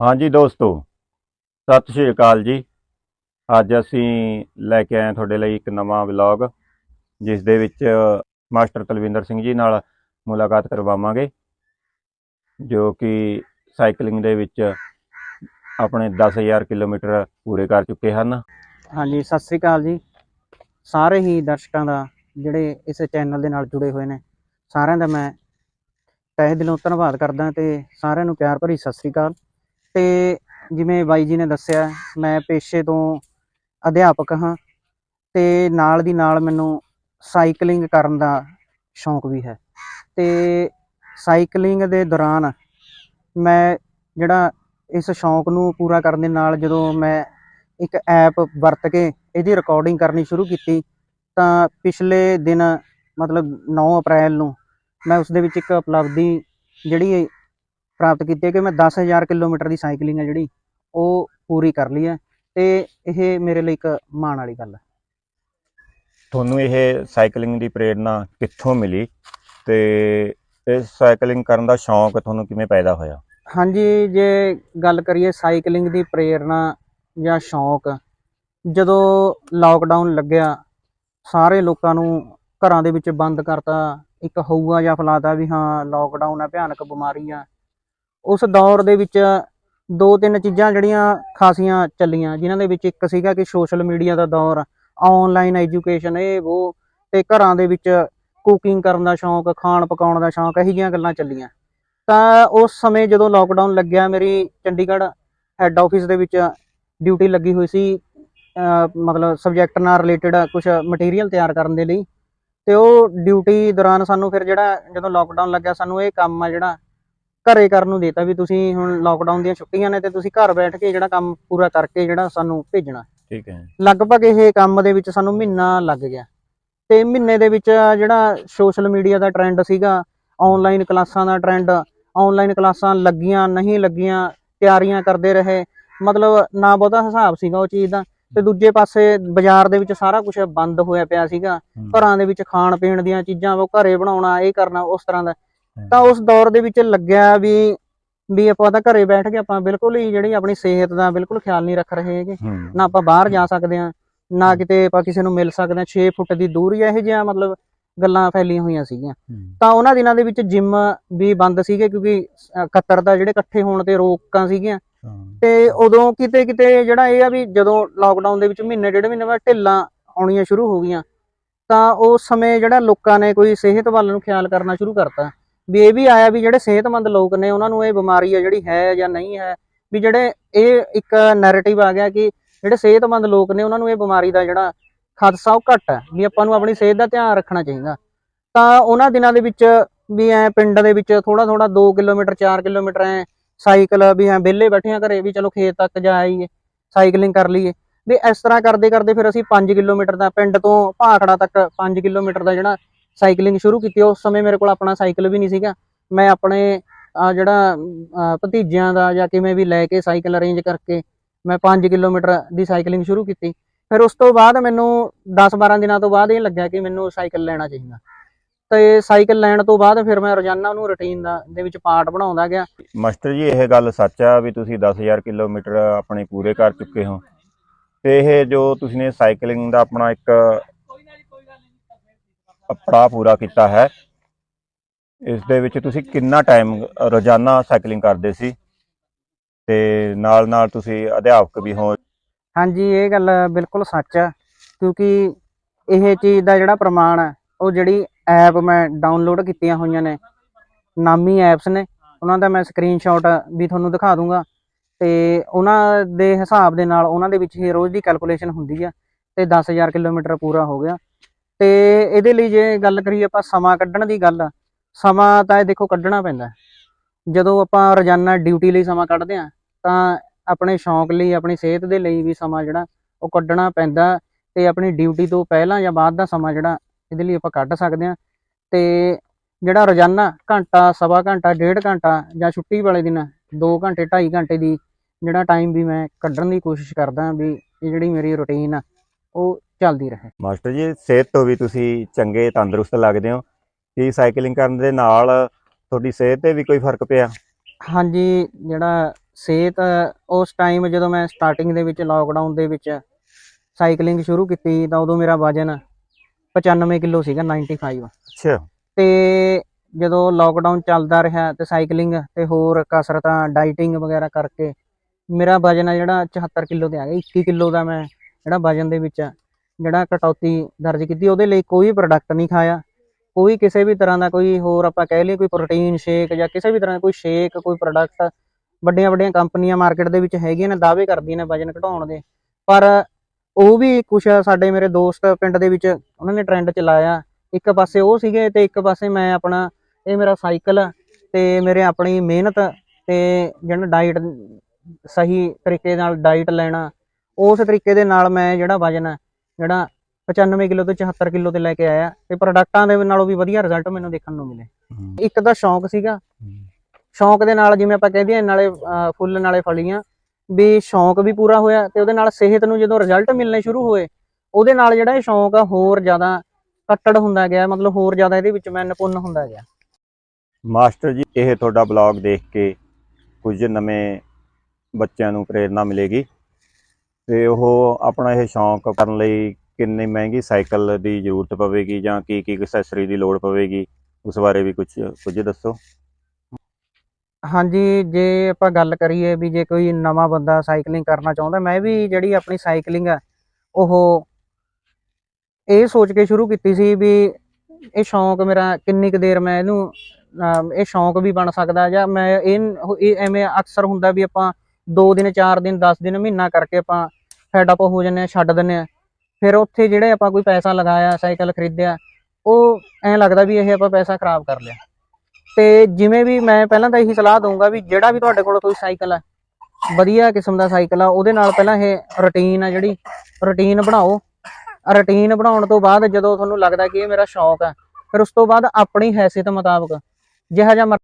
ਹਾਂਜੀ ਦੋਸਤੋ, ਸਤਿ ਸ਼੍ਰੀ ਅਕਾਲ ਜੀ। ਅੱਜ ਅਸੀਂ ਲੈ ਕੇ ਆਏ ਤੁਹਾਡੇ ਲਈ ਇੱਕ ਨਵਾਂ ਵਲੌਗ, ਜਿਸ ਦੇ ਵਿੱਚ ਮਾਸਟਰ ਤਲਵਿੰਦਰ ਸਿੰਘ ਜੀ ਨਾਲ ਮੁਲਾਕਾਤ ਕਰਵਾਵਾਂਗੇ, ਜੋ ਕਿ ਸਾਈਕਲਿੰਗ ਦੇ ਵਿੱਚ ਆਪਣੇ 10000 ਕਿਲੋਮੀਟਰ ਪੂਰੇ ਕਰ ਚੁੱਕੇ ਹਨ। ਹਾਂਜੀ, ਸਤਿ ਸ੍ਰੀ ਅਕਾਲ ਜੀ। ਸਾਰੇ ਹੀ ਦਰਸ਼ਕਾਂ ਦਾ, ਜਿਹੜੇ ਇਸ ਚੈਨਲ ਦੇ ਨਾਲ ਜੁੜੇ ਹੋਏ ਨੇ, ਸਾਰਿਆਂ ਦਾ ਮੈਂ ਤਹਿ ਦਿਲੋਂ ਧੰਨਵਾਦ ਕਰਦਾ ਤੇ ਸਾਰਿਆਂ ਨੂੰ ਪਿਆਰ ਭਰੀ ਸਤਿ ਸ੍ਰੀ ਅਕਾਲ। ਤੇ ਜਿਵੇਂ ਬਾਈ ਜੀ ਨੇ ਦੱਸਿਆ, ਮੈਂ ਪੇਸ਼ੇ ਤੋਂ ਅਧਿਆਪਕ ਹਾਂ ਤੇ ਨਾਲ ਦੀ ਨਾਲ ਮੈਨੂੰ ਸਾਈਕਲਿੰਗ ਕਰਨ ਦਾ ਸ਼ੌਂਕ ਵੀ ਹੈ। ਤੇ ਸਾਈਕਲਿੰਗ ਦੇ ਦੌਰਾਨ ਮੈਂ ਜਿਹੜਾ ਇਸ ਸ਼ੌਂਕ ਨੂੰ ਪੂਰਾ ਕਰਨ ਦੇ ਨਾਲ ਜਦੋਂ ਮੈਂ ਇੱਕ ਐਪ ਵਰਤ ਕੇ ਇਹਦੀ ਰਿਕਾਰਡਿੰਗ ਕਰਨੀ ਸ਼ੁਰੂ ਕੀਤੀ, ਤਾਂ ਪਿਛਲੇ ਦਿਨ ਮਤਲਬ 9 ਅਪ੍ਰੈਲ ਨੂੰ ਮੈਂ ਉਸ ਦੇ ਵਿੱਚ ਇੱਕ ਉਪਲਬਧੀ ਜਿਹੜੀ ਪ੍ਰਾਪਤ ਕੀਤੀ ਹੈ ਕਿ ਮੈਂ 10000 ਕਿਲੋਮੀਟਰ ਦੀ ਸਾਈਕਲਿੰਗ ਹੈ ਜਿਹੜੀ ਉਹ ਪੂਰੀ ਕਰ ਲਈ ਹੈ ਤੇ ਇਹ ਮੇਰੇ ਲਈ ਇੱਕ ਮਾਣ ਵਾਲੀ ਗੱਲ ਹੈ। ਤੁਹਾਨੂੰ ਇਹ ਸਾਈਕਲਿੰਗ ਦੀ ਪ੍ਰੇਰਣਾ ਕਿੱਥੋਂ ਮਿਲੀ ਤੇ ਇਹ ਸਾਈਕਲਿੰਗ ਕਰਨ ਦਾ ਸ਼ੌਂਕ ਤੁਹਾਨੂੰ ਕਿਵੇਂ ਪੈਦਾ ਹੋਇਆ? ਹਾਂਜੀ ਜੇ ਗੱਲ ਕਰੀਏ ਸਾਈਕਲਿੰਗ ਦੀ ਪ੍ਰੇਰਣਾ ਜਾਂ ਸ਼ੌਂਕ ਜਦੋਂ ਲਾਕਡਾਊਨ ਲੱਗਿਆ ਸਾਰੇ ਲੋਕਾਂ ਨੂੰ ਘਰਾਂ ਦੇ ਵਿੱਚ ਬੰਦ ਕਰਤਾ ਇੱਕ ਹਊਆ ਜਾਂ ਫਲਾਤਾ ਵੀ ਹਾਂ ਲਾਕਡਾਊਨ ਹੈ ਭਿਆਨਕ ਬਿਮਾਰੀ ਆ ਉਸ ਦੌਰ ਦੇ ਵਿੱਚ ਦੋ ਤਿੰਨ ਚੀਜ਼ਾਂ ਜਿਹੜੀਆਂ ਖਾਸੀਆਂ ਚੱਲੀਆਂ, ਜਿਨ੍ਹਾਂ ਦੇ ਵਿੱਚ ਇੱਕ ਸੀਗਾ ਕਿ ਸੋਸ਼ਲ ਮੀਡੀਆ ਦਾ ਦੌਰ ਆਨਲਾਈਨ ਐਜੂਕੇਸ਼ਨ ਇਹ ਉਹ ਤੇ ਘਰਾਂ ਦੇ ਵਿੱਚ ਕੁਕਿੰਗ ਕਰਨ ਦਾ ਸ਼ੌਂਕ, ਖਾਣ ਪਕਾਉਣ ਦਾ ਸ਼ੌਂਕ, ਇਹੋ ਜਿਹੀਆਂ ਗੱਲਾਂ ਚੱਲੀਆਂ। ਤਾਂ ਉਸ ਸਮੇਂ ਜਦੋਂ ਲਾਕਡਾਊਨ ਲੱਗਿਆ, ਮੇਰੀ ਚੰਡੀਗੜ੍ਹ ਹੈੱਡ ਆਫਿਸ ਦੇ ਵਿੱਚ ਡਿਊਟੀ ਲੱਗੀ ਹੋਈ ਸੀ ਮਤਲਬ ਸਬਜੈਕਟ ਨਾਲ ਰਿਲੇਟਡ ਕੁਝ ਮਟੀਰੀਅਲ ਤਿਆਰ ਕਰਨ ਦੇ ਲਈ, ਤੇ ਉਹ ਡਿਊਟੀ ਦੌਰਾਨ ਸਾਨੂੰ ਫਿਰ ਜਿਹੜਾ ਜਦੋਂ ਲਾਕਡਾਊਨ ਲੱਗਿਆ, ਸਾਨੂੰ ਇਹ ਕੰਮ ਆ ਜਿਹੜਾ ਘਰੇ ਕਰਨ ਨੂੰ ਦੇਤਾ ਵੀ ਤੁਸੀਂ ਹੁਣ ਲਾਕਡਾਊਨ ਦੀਆਂ ਛੁੱਟੀਆਂ ਨੇ ਤੇ ਤੁਸੀਂ ਘਰ ਬੈਠ ਕੇ ਜਿਹੜਾ ਕੰਮ ਪੂਰਾ ਕਰਕੇ ਜਿਹੜਾ ਸਾਨੂੰ ਭੇਜਣਾ। ਠੀਕ ਹੈ ਲਗਭਗ ਇਹ ਕੰਮ ਦੇ ਵਿੱਚ ਸਾਨੂੰ ਮਹੀਨਾ ਲੱਗ ਗਿਆ। ਤੇ ਮਹੀਨੇ ਦੇ ਵਿੱਚ ਜਿਹੜਾ ਸੋਸ਼ਲ ਮੀਡੀਆ ਦਾ ਟ੍ਰੈਂਡ ਸੀਗਾ ਆਨਲਾਈਨ ਕਲਾਸਾਂ ਦਾ ਟ੍ਰੈਂਡ ਆਨਲਾਈਨ ਕਲਾਸਾਂ ਲੱਗੀਆਂ ਨਹੀਂ ਲੱਗੀਆਂ ਤਿਆਰੀਆਂ ਕਰਦੇ ਰਹੇ ਮਤਲਬ ਨਾ ਬਹੁਤਾ ਹਿਸਾਬ ਸੀਗਾ ਉਹ ਚੀਜ਼ ਦਾ। ਤੇ ਦੂਜੇ ਪਾਸੇ ਬਾਜ਼ਾਰ ਦੇ ਵਿੱਚ ਸਾਰਾ ਕੁਝ ਬੰਦ ਹੋਇਆ ਪਿਆ ਸੀਗਾ। ਘਰਾਂ ਦੇ ਵਿੱਚ ਖਾਣ ਪੀਣ ਦੀਆਂ ਚੀਜ਼ਾਂ ਉਹ ਘਰੇ ਬਣਾਉਣਾ ਇਹ ਕਰਨਾ ਉਸ ਤਰ੍ਹਾਂ ਦਾ। ਤਾਂ ਉਸ ਦੌਰ ਦੇ ਵਿੱਚ ਲੱਗਿਆ ਵੀ ਵੀ ਆਪਾਂ ਤਾਂ ਘਰੇ ਬੈਠ ਕੇ ਆਪਾਂ ਬਿਲਕੁਲ ਹੀ ਜਿਹੜੀ ਆਪਣੀ ਸਿਹਤ ਦਾ ਬਿਲਕੁਲ ਖਿਆਲ ਨਹੀਂ ਰੱਖ ਰਹੇ ਹੈਗੇ। ਨਾ ਆਪਾਂ ਬਾਹਰ ਜਾ ਸਕਦੇ ਆ ਨਾ ਕਿਤੇ ਆਪਾਂ ਕਿਸੇ ਨੂੰ ਮਿਲ ਸਕਦੇ ਆ 6 ਫੁੱਟ ਦੀ ਦੂਰੀ ਇਹੋ ਜਿਹੀਆਂ ਮਤਲਬ ਗੱਲਾਂ ਫੈਲੀਆਂ ਹੋਈਆਂ ਸੀਗੀਆਂ। ਤਾਂ ਉਹਨਾਂ ਦਿਨਾਂ ਦੇ ਵਿੱਚ ਜਿਮ ਵੀ ਬੰਦ ਸੀਗੇ ਕਿਉਂਕਿ ਕੱਤਰ ਦਾ ਜਿਹੜੇ ਇਕੱਠੇ ਹੋਣ ਤੇ ਰੋਕਾਂ ਸੀਗੀਆਂ। ਤੇ ਉਦੋਂ ਕਿਤੇ ਕਿਤੇ ਜਿਹੜਾ ਇਹ ਆ ਵੀ ਜਦੋਂ ਲਾਕਡਾਊਨ ਦੇ ਵਿੱਚ ਮਹੀਨੇ ਡੇਢ ਮਹੀਨੇ ਬਾਅਦ ਢਿੱਲਾਂ ਆਉਣੀਆਂ ਸ਼ੁਰੂ ਹੋ ਗਈਆਂ ਤਾਂ ਉਸ ਸਮੇਂ ਜਿਹੜਾ ਲੋਕਾਂ ਨੇ ਕੋਈ ਸਿਹਤ ਵੱਲ ਨੂੰ ਖਿਆਲ ਕਰਨਾ ਸ਼ੁਰੂ ਕਰਤਾ। ਵੀ ਇਹ ਵੀ ਆਇਆ ਵੀ ਜਿਹੜੇ ਸਿਹਤਮੰਦ ਲੋਕ ਨੇ, ਉਹਨਾਂ ਨੂੰ ਇਹ ਬਿਮਾਰੀ ਆ ਜਿਹੜੀ ਹੈ ਜਾਂ ਨਹੀਂ ਹੈ, ਵੀ ਜਿਹੜੇ ਇਹ ਇੱਕ ਨੈਰੇਟਿਵ ਆ ਗਿਆ ਕਿ ਜਿਹੜੇ ਸਿਹਤਮੰਦ ਲੋਕ ਨੇ, ਉਹਨਾਂ ਨੂੰ ਇਹ ਬਿਮਾਰੀ ਦਾ ਜਿਹੜਾ ਖਦਸ਼ਾ ਉਹ ਘੱਟ ਹੈ, ਵੀ ਆਪਾਂ ਨੂੰ ਆਪਣੀ ਸਿਹਤ ਦਾ ਧਿਆਨ ਰੱਖਣਾ ਚਾਹੀਦਾ। ਤਾਂ ਉਹਨਾਂ ਦਿਨਾਂ ਦੇ ਵਿੱਚ ਵੀ ਐ ਪਿੰਡ ਦੇ ਵਿੱਚ ਥੋੜਾ ਥੋੜਾ 2 ਕਿਲੋਮੀਟਰ 4 ਕਿਲੋਮੀਟਰ ਐ ਸਾਈਕਲ ਵੀ ਐ ਵਿਹਲੇ ਬੈਠੇ ਆ ਘਰੇ ਵੀ ਚਲੋ ਖੇਤ ਤੱਕ ਜਾ ਆਈਏ, ਸਾਈਕਲਿੰਗ ਕਰ ਲਈਏ। ਵੀ ਇਸ ਤਰ੍ਹਾਂ ਕਰਦੇ ਕਰਦੇ ਫਿਰ ਅਸੀਂ 5 ਕਿਲੋਮੀਟਰ ਦਾ ਪਿੰਡ ਤੋਂ ਭਾਖੜਾ ਤੱਕ 5 ਕਿਲੋਮੀਟਰ ਦਾ ਜਿਹੜਾ ਸਾਈਕਲਿੰਗ ਸ਼ੁਰੂ ਕੀਤੀ, ਉਸ ਸਮੇਂ ਮੇਰੇ ਕੋਲ ਆਪਣਾ ਸਾਈਕਲ ਵੀ ਨਹੀਂ ਸੀਗਾ। ਮੈਂ ਆਪਣੇ ਜਿਹੜਾ ਭਤੀਜਿਆਂ ਦਾ ਜਾਂ ਕਿਵੇਂ ਵੀ ਲੈ ਕੇ ਸਾਈਕਲ ਅਰੇਂਜ ਕਰਕੇ ਮੈਂ 5 ਕਿਲੋਮੀਟਰ ਦੀ ਸਾਈਕਲਿੰਗ ਸ਼ੁਰੂ ਕੀਤੀ। ਫਿਰ ਉਸ ਤੋਂ ਬਾਅਦ ਮੈਨੂੰ 10-12 ਦਿਨਾਂ ਤੋਂ ਬਾਅਦ ਇਹ ਲੱਗਿਆ ਕਿ ਮੈਨੂੰ ਸਾਈਕਲ ਲੈਣਾ ਚਾਹੀਦਾ। ਤੇ ਸਾਈਕਲ ਲੈਣ ਤੋਂ ਬਾਅਦ ਫਿਰ ਮੈਂ ਰੋਜ਼ਾਨਾ ਉਹਨੂੰ ਰੁਟੀਨ ਦਾ, ਦੇ ਵਿੱਚ ਪਾਰਟ ਬਣਾਉਂਦਾ ਗਿਆ। ਮਾਸਟਰ ਜੀ, ਇਹ ਗੱਲ ਸੱਚ ਆ ਵੀ ਤੁਸੀਂ 10000 ਕਿਲੋਮੀਟਰ ਆਪਣੇ ਪੂਰੇ ਕਰ ਚੁੱਕੇ ਹੋ। ਤੇ ਇਹ ਜੋ ਤੁਸੀਂ ਨੇ ਸਾਈਕਲਿੰਗ ਦਾ ਆਪਣਾ ਇੱਕ ਪੜਾਅ ਪੂਰਾ ਕੀਤਾ ਹੈ। ਇਸ ਦੇ ਵਿੱਚ ਤੁਸੀਂ ਕਿੰਨਾ ਟਾਈਮ ਰੋਜ਼ਾਨਾ ਸਾਈਕਲਿੰਗ ਕਰਦੇ ਸੀ? ਤੇ ਨਾਲ ਨਾਲ ਤੁਸੀਂ ਅਧਿਆਪਕ ਵੀ ਹੋ ਹਾਂਜੀ, ਇਹ ਗੱਲ ਬਿਲਕੁਲ ਸੱਚ ਹੈ ਕਿਉਂਕਿ ਇਹ ਚੀਜ਼ ਦਾ ਜਿਹੜਾ ਪ੍ਰਮਾਣ ਹੈ ਉਹ ਜਿਹੜੀ ਐਪ ਮੈਂ ਡਾਊਨਲੋਡ ਕੀਤੀਆਂ ਹੋਈਆਂ ਨੇ, ਨਾਮੀ ਐਪਸ ਨੇ, ਉਹਨਾਂ ਦਾ ਮੈਂ ਸਕਰੀਨਸ਼ਾਟ ਵੀ ਤੁਹਾਨੂੰ ਦਿਖਾ ਦੂੰਗਾ। ਤੇ ਉਹਨਾਂ ਦੇ ਹਿਸਾਬ ਦੇ ਨਾਲ, ਉਹਨਾਂ ਦੇ ਵਿੱਚ ਹੀ ਰੋਜ਼ ਦੀ ਕੈਲਕੂਲੇਸ਼ਨ ਹੁੰਦੀ ਆ, ਤੇ 10000 ਕਿਲੋਮੀਟਰ ਪੂਰਾ ਹੋ ਗਿਆ। ਤੇ ਇਹਦੇ ਲਈ ਜੇ ਗੱਲ ਕਰੀਏ ਆਪਾਂ ਸਮਾਂ ਕੱਢਣ ਦੀ ਗੱਲ, ਸਮਾਂ ਤਾਂ ਇਹ ਦੇਖੋ ਕੱਢਣਾ ਪੈਂਦਾ ਜਦੋਂ ਆਪਾਂ ਰੋਜ਼ਾਨਾ ਡਿਊਟੀ ਲਈ ਸਮਾਂ ਕੱਢਦੇ ਆ ਤਾਂ ਆਪਣੇ ਸ਼ੌਂਕ ਲਈ, ਆਪਣੀ ਸਿਹਤ ਦੇ ਲਈ ਵੀ ਸਮਾਂ ਜਿਹੜਾ, ਉਹ ਕੱਢਣਾ ਪੈਂਦਾ ਤੇ ਆਪਣੀ ਡਿਊਟੀ ਤੋਂ ਪਹਿਲਾਂ ਜਾਂ ਬਾਅਦ ਦਾ ਸਮਾਂ ਜਿਹੜਾ, ਇਹਦੇ ਲਈ ਆਪਾਂ ਕੱਢ ਸਕਦੇ ਹਾਂ। ਤੇ ਜਿਹੜਾ ਰੋਜ਼ਾਨਾ ਘੰਟਾ, ਸਵਾ ਘੰਟਾ, ਡੇਢ ਘੰਟਾ ਜਾਂ ਛੁੱਟੀ ਵਾਲੇ ਦਿਨ 2 ਘੰਟੇ 2.5 ਘੰਟੇ ਦੀ ਜਿਹੜਾ ਟਾਈਮ ਵੀ ਮੈਂ ਕੱਢਣ ਦੀ ਕੋਸ਼ਿਸ਼ ਕਰਦਾ ਵੀ ਇਹ ਜਿਹੜੀ ਮੇਰੀ ਰੁਟੀਨ ਆ, ਉਹ ਚੱਲਦੀ ਰਹੇ। ਮਾਸਟਰ ਜੀ ਸਿਹਤ ਤੋਂ ਵੀ ਤੁਸੀਂ ਚੰਗੇ ਤੰਦਰੁਸਤ ਲੱਗਦੇ ਹੋ। ਕੀ ਸਾਈਕਲਿੰਗ ਕਰਨ ਦੇ ਨਾਲ ਤੁਹਾਡੀ ਸਿਹਤ ਤੇ ਵੀ ਕੋਈ ਫ਼ਰਕ ਪਿਆ? ਹਾਂਜੀ ਜਿਹੜਾ ਸਿਹਤ ਉਸ ਟਾਈਮ ਜਦੋਂ ਮੈਂ ਸਟਾਰਟਿੰਗ ਦੇ ਵਿੱਚ ਲਾਕਡਾਊਨ ਦੇ ਵਿੱਚ ਸਾਈਕਲਿੰਗ ਸ਼ੁਰੂ ਕੀਤੀ ਤਾਂ ਉਦੋਂ ਮੇਰਾ ਵਜਨ 95 ਕਿਲੋ ਸੀਗਾ 95 ਅੱਛਾ। ਤੇ ਜਦੋਂ ਲਾਕਡਾਊਨ ਚੱਲਦਾ ਰਿਹਾ ਤੇ ਸਾਈਕਲਿੰਗ ਤੇ ਹੋਰ ਕਸਰਤਾਂ ਡਾਈਟਿੰਗ ਵਗੈਰਾ ਕਰਕੇ ਮੇਰਾ ਵਜਨ ਆ ਜਿਹੜਾ 74 ਕਿਲੋ ਤੇ ਆ ਗਿਆ 21 ਕਿਲੋ ਦਾ ਮੈਂ ਜਿਹੜਾ ਵਜਨ ਦੇ ਵਿੱਚ ਜਿਹੜਾ ਕਟੌਤੀ ਦਰਜ ਕੀਤੀ, ਉਹਦੇ ਲਈ ਕੋਈ ਪ੍ਰੋਡਕਟ ਨਹੀਂ ਖਾਇਆ। ਕੋਈ ਕਿਸੇ ਵੀ ਤਰ੍ਹਾਂ ਦਾ ਕੋਈ ਹੋਰ ਆਪਾਂ ਕਹਿ ਲਈਏ ਕੋਈ ਪ੍ਰੋਟੀਨ ਸ਼ੇਕ ਜਾਂ ਕਿਸੇ ਵੀ ਤਰ੍ਹਾਂ ਦਾ ਕੋਈ ਸ਼ੇਕ ਕੋਈ ਪ੍ਰੋਡਕਟ ਵੱਡੀਆਂ ਵੱਡੀਆਂ ਕੰਪਨੀਆਂ ਮਾਰਕੀਟ ਦੇ ਵਿੱਚ ਹੈਗੀਆਂ ਨੇ, ਦਾਅਵੇ ਕਰਦੀਆਂ ਨੇ ਵਜਨ ਘਟਾਉਣ ਦੇ। ਪਰ ਉਹ ਵੀ ਕੁਛ ਸਾਡੇ ਮੇਰੇ ਦੋਸਤ ਪਿੰਡ ਦੇ ਵਿੱਚ ਉਹਨਾਂ ਨੇ ਟ੍ਰੈਂਡ ਚਲਾਇਆ ਇੱਕ ਪਾਸੇ ਉਹ ਸੀਗੇ ਤੇ ਇੱਕ ਪਾਸੇ ਮੈਂ ਆਪਣਾ, ਇਹ ਮੇਰਾ ਸਾਈਕਲ ਤੇ ਮੇਰੇ ਆਪਣੀ ਮਿਹਨਤ ਤੇ ਜਿਹੜਾ ਡਾਈਟ ਸਹੀ ਤਰੀਕੇ ਨਾਲ ਡਾਈਟ ਲੈਣਾ, ਉਸ ਤਰੀਕੇ ਦੇ ਨਾਲ ਮੈਂ ਜਿਹੜਾ ਵਜਨ ਜਿਹੜਾ 95 ਕਿਲੋ ਤੋਂ 74 ਕਿਲੋ ਤੇ ਲੈ ਕੇ ਆਇਆ ਤੇ ਪ੍ਰੋਡਕਟਾਂ ਦੇ ਨਾਲੋਂ ਵੀ ਵਧੀਆ ਰਿਜ਼ਲਟ ਮੈਨੂੰ ਦੇਖਣ ਨੂੰ ਮਿਲੇ। ਇੱਕ ਤਾਂ ਸ਼ੌਂਕ ਸੀਗਾ। ਸ਼ੌਂਕ ਦੇ ਨਾਲ ਜਿਵੇਂ ਆਪਾਂ ਕਹਿੰਦੇ ਆ ਨਾਲੇ ਫੁੱਲ ਨਾਲੇ ਫਲੀਆਂ ਵੀ ਸ਼ੌਂਕ ਵੀ ਪੂਰਾ ਹੋਇਆ ਤੇ ਉਹਦੇ ਨਾਲ ਸਿਹਤ ਨੂੰ ਜਦੋਂ ਰਿਜ਼ਲਟ ਮਿਲਣੇ ਸ਼ੁਰੂ ਹੋਏ ਉਹਦੇ ਨਾਲ ਜਿਹੜਾ ਇਹ ਸ਼ੌਂਕ ਆ ਹੋਰ ਜ਼ਿਆਦਾ ਕੱਟੜ ਹੁੰਦਾ ਗਿਆ ਮਤਲਬ ਹੋਰ ਜ਼ਿਆਦਾ ਇਹਦੇ ਵਿੱਚ ਮੈਂ ਨਿਪੁੰਨ ਹੁੰਦਾ ਗਿਆ। ਮਾਸਟਰ ਜੀ ਇਹ ਤੁਹਾਡਾ ਬਲੌਗ ਦੇਖ ਕੇ ਕੁਝ ਨਵੇਂ ਬੱਚਿਆਂ ਨੂੰ ਪ੍ਰੇਰਣਾ ਮਿਲੇਗੀ। ਤੇ ਉਹ ਆਪਣਾ ਇਹ ਸ਼ੌਂਕ ਕਰਨ ਲਈ ਕਿੰਨੀ ਮਹਿੰਗੀ ਸਾਈਕਲ ਦੀ ਜ਼ਰੂਰਤ ਪਵੇਗੀ ਜਾਂ ਕੀ ਕੀ ਐਕਸੈਸਰੀ ਦੀ ਲੋੜ ਪਵੇਗੀ, ਉਸ ਬਾਰੇ ਵੀ ਕੁਝ ਕੁਝ ਦੱਸੋ। ਹਾਂਜੀ, ਜੇ ਆਪਾਂ ਗੱਲ ਕਰੀਏ ਵੀ ਜੇ ਕੋਈ ਨਵਾਂ ਬੰਦਾ ਸਾਈਕਲਿੰਗ ਕਰਨਾ ਚਾਹੁੰਦਾ, ਮੈਂ ਵੀ ਜਿਹੜੀ ਆਪਣੀ ਸਾਈਕਲਿੰਗ ਆ, ਉਹ ਇਹ ਸੋਚ ਕੇ ਸ਼ੁਰੂ ਕੀਤੀ ਸੀ ਵੀ ਇਹ ਸ਼ੌਂਕ ਮੇਰਾ ਕਿੰਨੀ ਕੁ ਦੇਰ ਮੈਂ ਇਹਨੂੰ ਇਹ ਸ਼ੌਂਕ ਵੀ ਬਣ ਸਕਦਾ ਜਾਂ ਮੈਂ ਇਹ ਇਹ ਐਵੇਂ ਅਕਸਰ ਹੁੰਦਾ ਵੀ ਆਪਾਂ 2 ਦਿਨ 4 ਦਿਨ 10 ਦਿਨ, ਮਹੀਨਾ ਕਰਕੇ ਆਪਾਂ ਫੈਡ ਅਪ ਹੋ ਜੰਨੇ ਆ ਛੱਡ ਦਿੰਨੇ ਆ ਫਿਰ ਉੱਥੇ ਜਿਹੜੇ ਆਪਾਂ ਕੋਈ ਪੈਸਾ ਲਗਾਇਆ, ਸਾਈਕਲ ਖਰੀਦਿਆ, ਉਹ ਐਂ ਲੱਗਦਾ ਵੀ ਇਹ ਆਪਾਂ ਪੈਸਾ ਖਰਾਬ ਕਰ ਲਿਆ। ਤੇ ਜਿਵੇਂ ਵੀ ਮੈਂ ਪਹਿਲਾਂ ਤਾਂ ਇਹੀ ਸਲਾਹ ਦਊਂਗਾ ਵੀ ਜਿਹੜਾ ਵੀ ਤੁਹਾਡੇ ਕੋਲ ਕੋਈ ਸਾਈਕਲ ਹੈ ਵਧੀਆ ਕਿਸਮ ਦਾ ਸਾਈਕਲ ਆ, ਉਹਦੇ ਨਾਲ ਪਹਿਲਾਂ ਇਹ ਰੁਟੀਨ ਆ ਜਿਹੜੀ ਰੁਟੀਨ ਬਣਾਓ। ਰੁਟੀਨ ਬਣਾਉਣ ਤੋਂ ਬਾਅਦ ਜਦੋਂ ਤੁਹਾਨੂੰ ਲੱਗਦਾ ਕਿ ਇਹ ਮੇਰਾ ਸ਼ੌਕ ਹੈ ਫਿਰ ਉਸ ਤੋਂ ਬਾਅਦ ਆਪਣੀ ਹੈਸੀਅਤ ਮੁਤਾਬਕ, ਜਿਹਾ ਜਿਹਾ ਮਰ-